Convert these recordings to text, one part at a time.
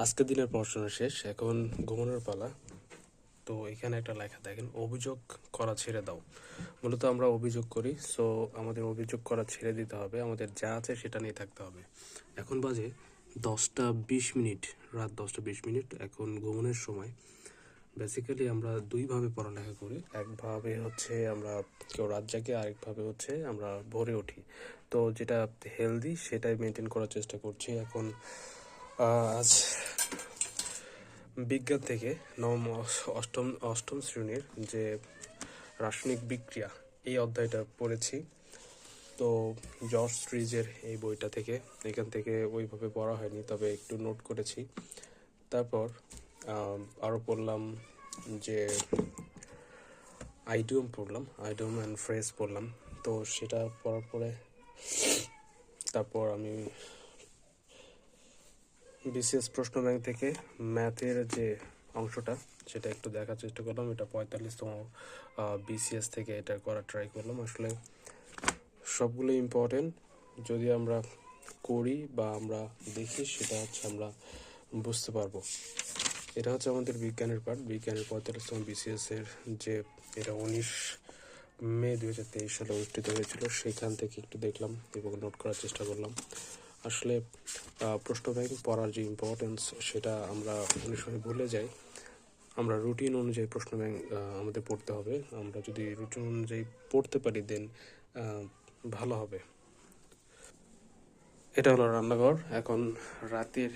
আজকের দিনের পড়াশোনা শেষ। এখন ঘুমানোর পালা। তো এখানে একটা লেখা, দেখেন, অভিযোগ করা ছেড়ে দাও। মূলত আমরা অভিযোগ করি সো আমাদের অভিযোগ করা ছেড়ে দিতে হবে। আমাদের যা আছে সেটা নিয়ে থাকতে হবে। এখন বাজে দশটা বিশ মিনিট, রাত দশটা বিশ মিনিট। এখন ঘুমানোর সময়। বেসিক্যালি আমরা দুইভাবে পড়ালেখা করি। একভাবে হচ্ছে আমরা কেউ রাত জাগে, আরেকভাবে হচ্ছে আমরা ভোরে উঠি। তো যেটা হেলদি, সেটাই মেনটেন করার চেষ্টা করছি। এখন আজ বিজ্ঞান থেকে নবম অষ্টম অষ্টম শ্রেণির যে রাসায়নিক বিক্রিয়া, এই অধ্যায়টা পড়েছি। তো জর্জ স্ট্রিজের এই বইটা থেকে, এখান থেকে ওইভাবে পড়া হয়নি, তবে একটু নোট করেছি। তারপর আরও পড়লাম যে আইডিয়ম পড়লাম আইডিয়ম অ্যান্ড ফ্রেজ পড়লাম। তো সেটা পড়ার পরে তারপর আমি বিসিএস প্রশ্ন ব্যাংক থেকে ম্যাথের যে অংশটা, সেটা একটু দেখার চেষ্টা করলাম। এটা পঁয়তাল্লিশতম বিসিএস থেকে এটা করার ট্রাই করলাম। আসলে সবগুলো ইম্পর্টেন্ট যদি আমরা করি বা আমরা দেখি, সেটা হচ্ছে আমরা বুঝতে পারব। এটা হচ্ছে আমাদের বিজ্ঞানের পার্ট বিজ্ঞানের পঁয়তাল্লিশতম বিসিএস এর যে এটা উনিশ মে দু হাজার তেইশ সালে অনুষ্ঠিত হয়েছিল, সেখান থেকে একটু দেখলাম এবং নোট করার চেষ্টা করলাম। আসলে প্রশ্ন ব্যাংক পড়ার যে ইম্পর্টেন্স সেটা আমরা অনেক সময় ভুলে যাই। আমরা রুটিন অনুযায়ী প্রশ্ন ব্যাংক আমাদের পড়তে হবে। আমরা যদি রুটিন অনুযায়ী পড়তে পারি দেন ভালো হবে। এটা হলো রান্নাঘর। এখন রাতের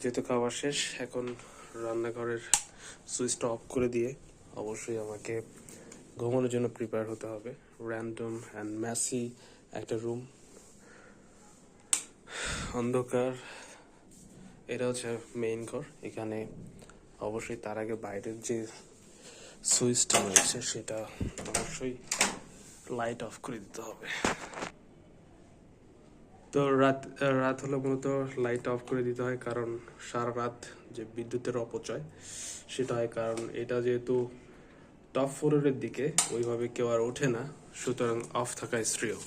যেহেতু খাওয়া শেষ, এখন রান্নাঘরের সুইচটা অফ করে দিয়ে অবশ্যই আমাকে ঘুমানোর জন্য প্রিপেয়ার হতে হবে। র্যান্ডম অ্যান্ড ম্যাসি একটা রুম অন্ধকার, এটা হচ্ছে মেইন ঘর। এখানে অবশ্যই তার আগে বাইরের যে সুইচটা রয়েছে, সেটা অবশ্যই লাইট অফ করে দিতে হবে। তো রাত রাত হলে মূলত লাইট অফ করে দিতে হয়, কারণ সারা রাত যে বিদ্যুতের অপচয়, সেটা হয় কারণ এটা যেহেতু টপ ফ্লোরের দিকে, ওইভাবে কেউ আর ওঠে না, সুতরাং অফ থাকা শ্রেয়।